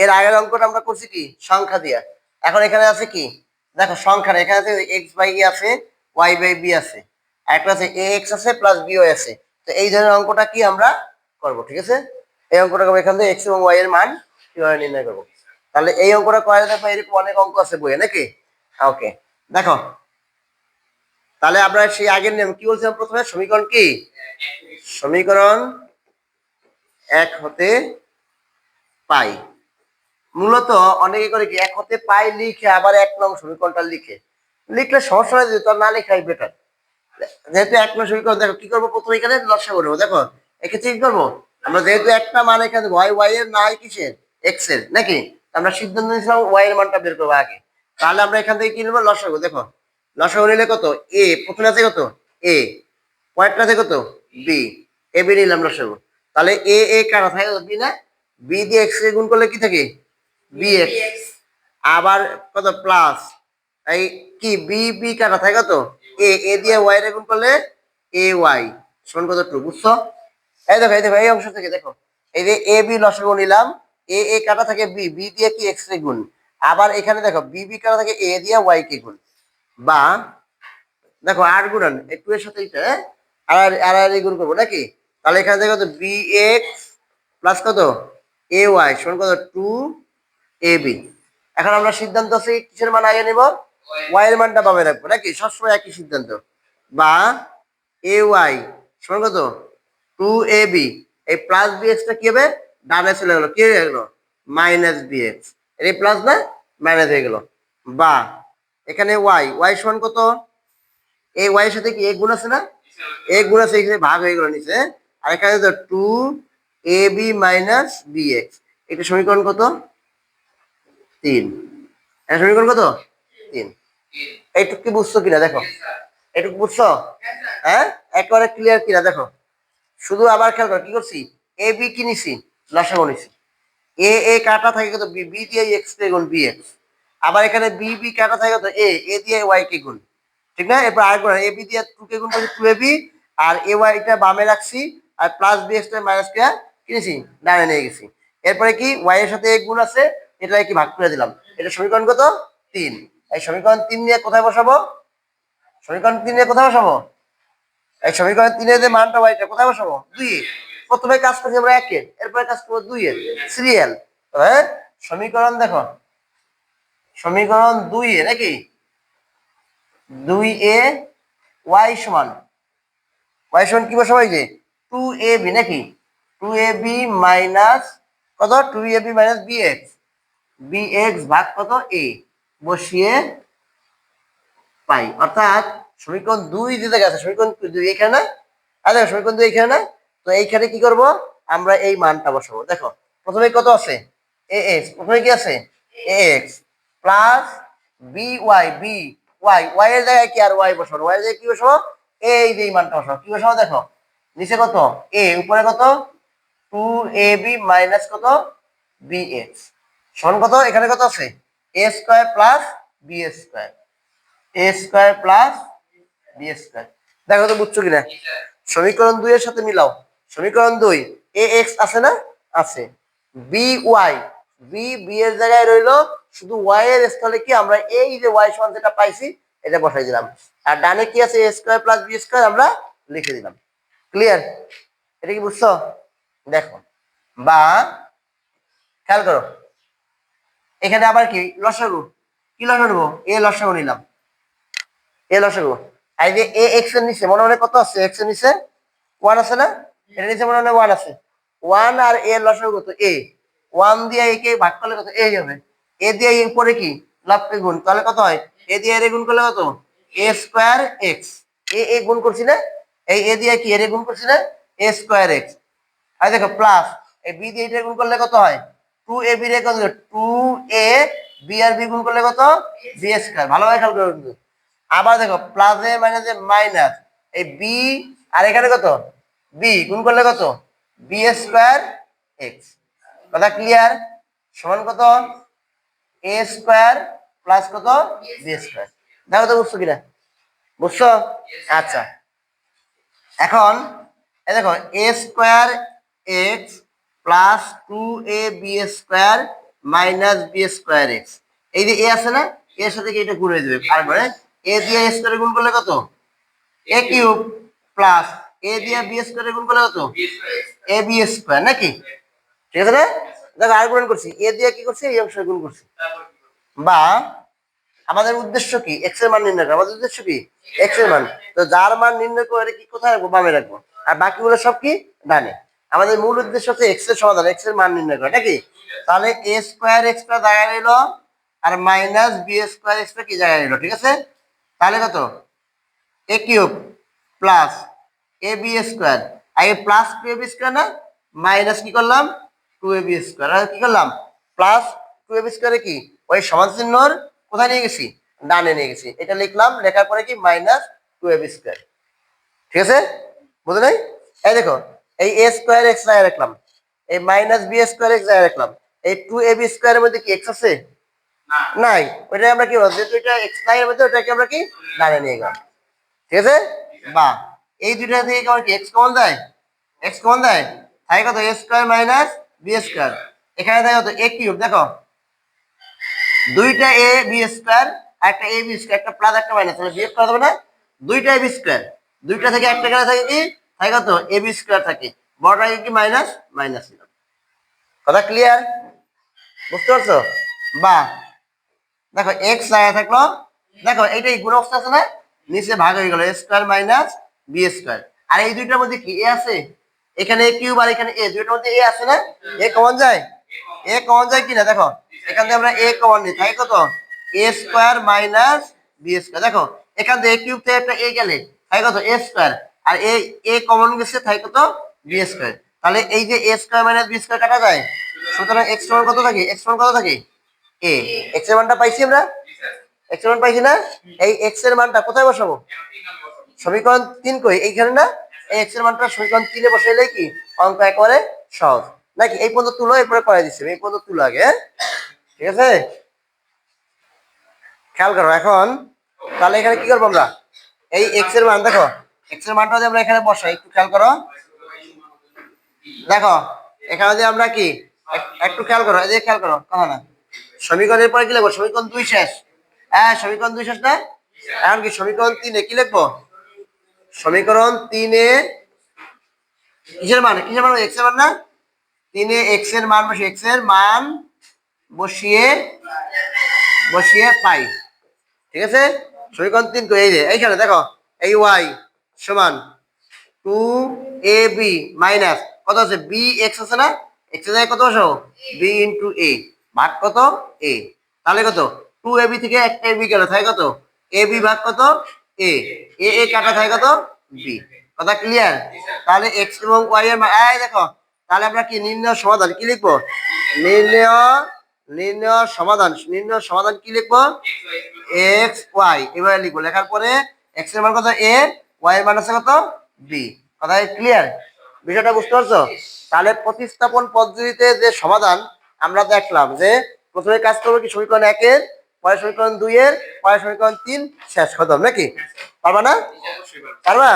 এর আগের অঙ্কটা আমরা করছি কি? সংখ্যা দিয়া। এখন এখানে আছে কি? দেখো সংখ্যা না, এখানে আছে এক্স বাই এ আছে ওয়াই বাই বি আছে। একটা আছে এ এক্স আছে প্লাস বি ওয়াই আছে। তো এই ধরনের অঙ্কটা কি আমরা করব ঠিক আছে? এই অঙ্কটা করব এখান থেকে এক্স এবং ওয়াই এর মান কীভাবে নির্ণয় করব। তাহলে এই অঙ্কটা করা যেতে পারে এরকম অনেক অঙ্ক আছে বইয়ে নাকি? ওকে দেখো। তাহলে আমরা সেই আগের নিয়ম কি বলছিলাম প্রথমে? সমীকরণ কি? সমীকরণ এক হতে পাই। মূলত অনেকে করে কি, এক হতে পাই লিখে আবার এক নং সমীকরণটা লিখে। লিখলে সমস্যা হয় যে না লেখাই বেটার যেহেতু এক নং সমীকরণ, দেখো কি করব প্রথমে এখানে? লসা করব দেখো, এক্ষেত্রে কি করব? আমরা যেহেতু একটা মান এখানে ওয়াই ওয়াই এর নাই কিসের? এক্সের, নাকি? আমরা সিদ্ধান্ত নিয়েছিলাম ওয়াই এর মানটা বের করব আগে। তাহলে আমরা এখান থেকে কি নেব? লসাগু দেখো লসাগু নিলে কত? এ প্রথমে আছে কত? এ পয়েন্টটা আছে কত? বি এ বি নিলাম লসাগু তাহলে এ এ কারা থাকে? বি না? বি দিয়ে এক্স গুণ করলে কি থাকে? এক্স আবার কত প্লাস এই কি বি বি কাটা থাকে কত? এ এ দিয়ে ওয়াই রে গুণ করলে এ ওয়াই সমান কত টু বুঝছ? এই দেখো এই দেখো এই অংশ থেকে দেখো। এই যে এ বি লসাগু নিলাম এ এ কাটা থাকে বি বি দিয়ে কি এক্স রে গুণ? আবার এখানে দেখো বি বি কাটা থাকে এ দিয়ে ওয়াই কে গুণ। বা দেখো আর গুণন এই টু এর সাথে এটা? আর আর আর গুণ করব নাকি? তাহলে এখানে দেখো তো বি এক্স প্লাস কত? এ ওয়াই সমান কত? টু এ বি এখন আমরা সিদ্ধান্ত আছে কিসের মান আগে নেব? ওয়াই এর মানটা বামে রাখব, নাকি? সবসময় একই সিদ্ধান্ত। বা এ ওয়াই সমান কত? টু এ বি এই প্লাস বি এক্সটা কি হবে? ডানে চলে গেলো। কি হয়ে গেলো? মাইনাস বি এক্স এই প্লাস না? মাইনাস হয়ে গেল। বা এখানে ওয়াই ওয়াই সমান কত? এই ওয়াই এর সাথে কি এ গুণ আছে না? এ গুণ আছে, এখানে ভাগ হয়ে গেল নিচে। আর এখানে তো two A B minus B X এটা সমীকরণ কত? তিন। এটা সমীকরণ কত তিন। এইটুকু কি বুঝছ কিনা? দেখো। এইটুকু বুঝছ? হ্যাঁ? একবারে ক্লিয়ার কিনা? দেখো। শুধু আবার খেয়াল করো, কি করছি? এ বি কি নিছি? লসাগু নিছি। এ এ কাটা থাকে কত? বি বি দিয়ে এক্স কে গুণ বি এক্স আবার এখানে বি বি কাটা থাকে কত? এ এ দিয়ে ওয়াই কে গুণ। ঠিক না? এরপর আর গুণ। এ বি দিয়ে টু কে গুণ করছি টু এ বি আর এ ওয়াইটা বামে রাখছি। আর প্লাস বি এক্সটা মাইনাস কে কিনেছি ডানে নিয়ে গেছি। এরপরে কি? ওয়াই এর সাথে গুণ আছে। এটা কি ভাগ করে দিলাম। এটা সমীকরণ কত? তিন। এই সমীকরণ তিন নিয়ে কোথায় বসাবো? সমীকরণ তিন নিয়ে কোথায় বসাবো? এই সমীকরণ তিনের যে মানটা ওয়াইটা কোথায় বসাবো? দুই প্রথমে কাজ করছি আমরা একের এরপরে কাজ করব দুই এর সিরিয়াল হ্যাঁ সমীকরণ দেখো। সমীকরণ দুই এ নাকি? দুই এ ওয়াই সমান। ওয়াই সমান কি বসাবো এই যে? টু এ বি নাকি? টু এ বি মাইনাস কত? Two A B minus B X. B X ভাগ কত এ বসিয়ে পাই। অর্থাৎ সমীকরণ দুই দিতে গেছে। সমীকরণ দুই এখানে না? দেখো, সমীকরণ দুই এখানে না? তো এইখানে কি করব? আমরা এই মানটা বসাবো। দেখো, প্রথমে কত আছে? এ এক্স প্রথমে কি আছে? A X plus B Y B Y Y এর জায়গায় কি আর ওয়াই বসাবো? ওয়াই এর জায়গায় কি বসাবো? এই যে মানটা বসাবো। কি বসাবো? দেখো, নিচে কত? এ উপরে কত? টু এ বি মাইনাস কত? বি এক্স সমান কত? এখানে কত আছে? A square plus B square A square plus B square দেখো তো বুঝছ কিনা? সমীকরণ দুই এর সাথে মিলাও। সমীকরণ দুই এ এক্স আছে না? আছে। বি ওয়াই বি বি এর জায়গায় রইল, শুধু ওয়াই এর স্থলে কি? আমরা এই যে ওয়াই সমান যেটা পাইছি, এটা বসাই দিলাম। আর ডানে কি আছে? A square plus B square আমরা লিখে দিলাম। ক্লিয়ার এটা কি বুঝছ? দেখো। বা, খেয়াল করো। এখানে আবার কি? লসাগু। কি লসাগু নেব? এ লসাগু নিলাম। এ লসাগু। এই যে এ এক্সের নিচে, মনে মনে কত আছে? এক্সের নিচে ওয়ান আছে না? এটা নিচে মনে মনে ওয়ান আছে। ওয়ান আর এ এর লসাগু কত? এ। ওয়ান দিয়ে একে ভাগ করলে কত? এ হবে এ দিয়ে এর উপরে কি? লাভকে গুণ। তাহলে কত হয়? এ দিয়ে এর গুণ করলে কত? এ স্কোয়ার এক্স এ এ গুণ করছি না? এই এ দিয়ে কি? এর গুণ করছি না? এ স্কোয়ার এক্স আর দেখো প্লাস এই বি দিয়ে এটা গুণ করলে কত হয়? টু এ বি রে কত? টু এ বি আর বি গুণ করলে কত? বি স্কোয়ার ভালোভাবে খেয়াল করো কিন্তু। আবার দেখো প্লাসে মাইনাসে মাইনাস এই বি আর এখানে কত? বি গুণ করলে কত? বি স্কোয়ার এক্স কথা ক্লিয়ার সমান কত? এ স্কোয়ার প্লাস কত? বি স্কোয়ার দেখো তো বুঝছ কিনা? বুঝছ? আচ্ছা। এখন, এই দেখো A square X plus two A B square minus B square X এই যে এ আছে না? এর সাথে কি এটা গুণ হয়ে যাবে? তারপরে এ দিয়ে এ স্কোয়ারে গুণ করলে কত? এ কিউব প্লাস এ দিয়ে বি স্কোয়ারে গুণ করলে কত? এ বি স্কোয়ার নাকি? ঠিক আছে না? দেখো আর গুণ করছি। এ দিয়ে কি করছি? এই অংশে গুণ করছি। বা আমাদের উদ্দেশ্য কি? এক্সের মান নির্ণয় করা। আমাদের উদ্দেশ্য কি? এক্সের মান। তো যার মান নির্ণয় করে কি কোথায় রাখব? বামে রাখব। আর বাকিগুলো সব কি? ডানে। আমাদের মূল উদ্দেশ্য হচ্ছে এক্সের সমাধান এক্সের মান নির্ণয় করা, নাকি? তাহলে এ স্কোয়ার এক্সটা জায়গায় নিল আর মাইনাস বি স্কোয়ার এক্সটা কি জায়গায় নিল ঠিক আছে? তাহলে কত? A cube plus A B square আর এই plus two A B square না মাইনাস কি করলাম? টু এ বি স্কোয়ার আর কি করলাম? প্লাস টু এ বি স্কোয়ারে কি? ওই সমান চিহ্নর কোথায় নিয়ে গেছি? ডানে নিয়ে গেছি। এটা লিখলাম, লেখার পরে কি? Minus two A B square ঠিক আছে? বুঝলে? এই দেখো এই এ স্কোয়ার এক্স জায়গায় রাখলাম এই মাইনাস বি স্কোয়ার এক্স জায়গায় রাখলাম এই টু এ বি স্কোয়ারের মধ্যে কি এক্স আছে? নাই। ওইটা আমরা কি বলব? যেহেতু এটা এক্স নাই এর মধ্যে ওটাকে আমরা কি ডানে নিয়ে গেলাম। ঠিক আছে? বা এই দুইটা থেকে কেমন কি এক্স কমন দেয় এক্স কমন দেয় তাই কত? A square minus B square এখানে থাকে কত? এ কিউব দেখো। দুইটা এ বি স্কোয়ার আর একটা এ বি স্কোয়ার একটা প্লাস একটা মাইনাস তাহলে বিয়োগ করা যাবে না? দুইটা এ বি স্কোয়ার দুইটা থেকে একটা গেলে থাকে কি? থাকে কত? এ বি স্কোয়ার থাকে। বড়টা কি মাইনাস? মাইনাস কথা ক্লিয়ার বুঝতে পারছ? বা, দেখো এক্স জায়গা থাকল, দেখো এইটাই গুণ অবস্থা আছে না? নিচে ভাগ হয়ে গেল স্কোয়ার মাইনাস বি স্কোয়ার। আর এই দুইটার মধ্যে কি? এ আছে? এখানে এ কিউব আর এখানে এ দুইটার মধ্যে এ আছে না? এ কমন যায়? এ কমন যায় কিনা? দেখো, এখান থেকে আমরা এ কমন নিই। তাই কত? A square minus B square. দেখো, এখান থেকে এ কিউব থেকে একটা এ গেলে, তাই কত? এ স্কোয়ার। আর এ এ কমন গেছে তাই কত বি স্কোয়ার তাহলে এই যে A square minus B square কাটা যায়, সুতরাং এক্স সমান কত থাকে? এক্স সমান কত থাকে? এ এক্সের মানটা পাইছি আমরা? এক্সের মান পাইছি না? এই এক্সের মানটা কোথায় বসাবো? সমীকরণ তিন কই? এইখানে না? এই এক্সের মানটা সমীকরণ তিনে বসাইলে কি? অঙ্ক একেবারে সহজ। নাকি এই পর্যন্ত তুলো, এরপরে করাই দিচ্ছি। এই পর্যন্ত তুলো আগে হ্যাঁ? ঠিক আছে? খেয়াল করো এখন। তাহলে এখানে কি করব আমরা? এই এক্সের মান দেখো। এক্সের মানটা আমরা এখানে বসাই, একটু খেয়াল করো। দেখো, এখানে যদি আমরা কি, এক- একটু খেয়াল করো, এই যে খেয়াল করো না। সমীকরণের পরে কি লিখব? সমীকরণ দুই শেষ। হ্যাঁ সমীকরণ দুই শেষ না? এখন কি সমীকরণ তিনে কি লিখব? সমীকরণ তিনে কিসের মান? কিসের মান? এক্সের মান না? তিনে এক্সের মান বসিয়ে এক্সের মান বসিয়ে বসিয়ে পাই। ঠিক আছে? সমীকরণ তিন এই যে, এইখানে দেখো, এই ওয়াই সমান টু এ বি মাইনাস কত আছে? বি এক্স আছে না? এক্সের কত বসাবো বি ইন্টু এ ভাগ কত? এ তাহলে কত? টু এ বি থেকে একটা এ বি গেল, তাই কত? এ বি ভাগ কত? এ এ এ কাটা থাকে কত? বি কথা ক্লিয়ার তাহলে এক্স এবং ওয়াই এর এই দেখো, তাহলে আমরা কি নির্ণয় সমাধান কি লিখব? নির্ণয় নির্ণয় সমাধান নির্ণয় সমাধান কি লিখব? এক্স ওয়াই এভাবে লিখব। লেখার পরে এক্সের মান কত? এ ওয়াই এর মান আছে কত? বি কথা ক্লিয়ার বিষয়টা বুঝতে পারছ? তাহলে প্রতিস্থাপন পদ্ধতিতে যে সমাধান, আমরা দেখলাম যে প্রথমে কাজ করব কি সমীকরণ একের পরে সমীকরণ দুইয়ের পরে সমীকরণ তিন, শেষ, খতম, নাকি? পারবা না? পারবা?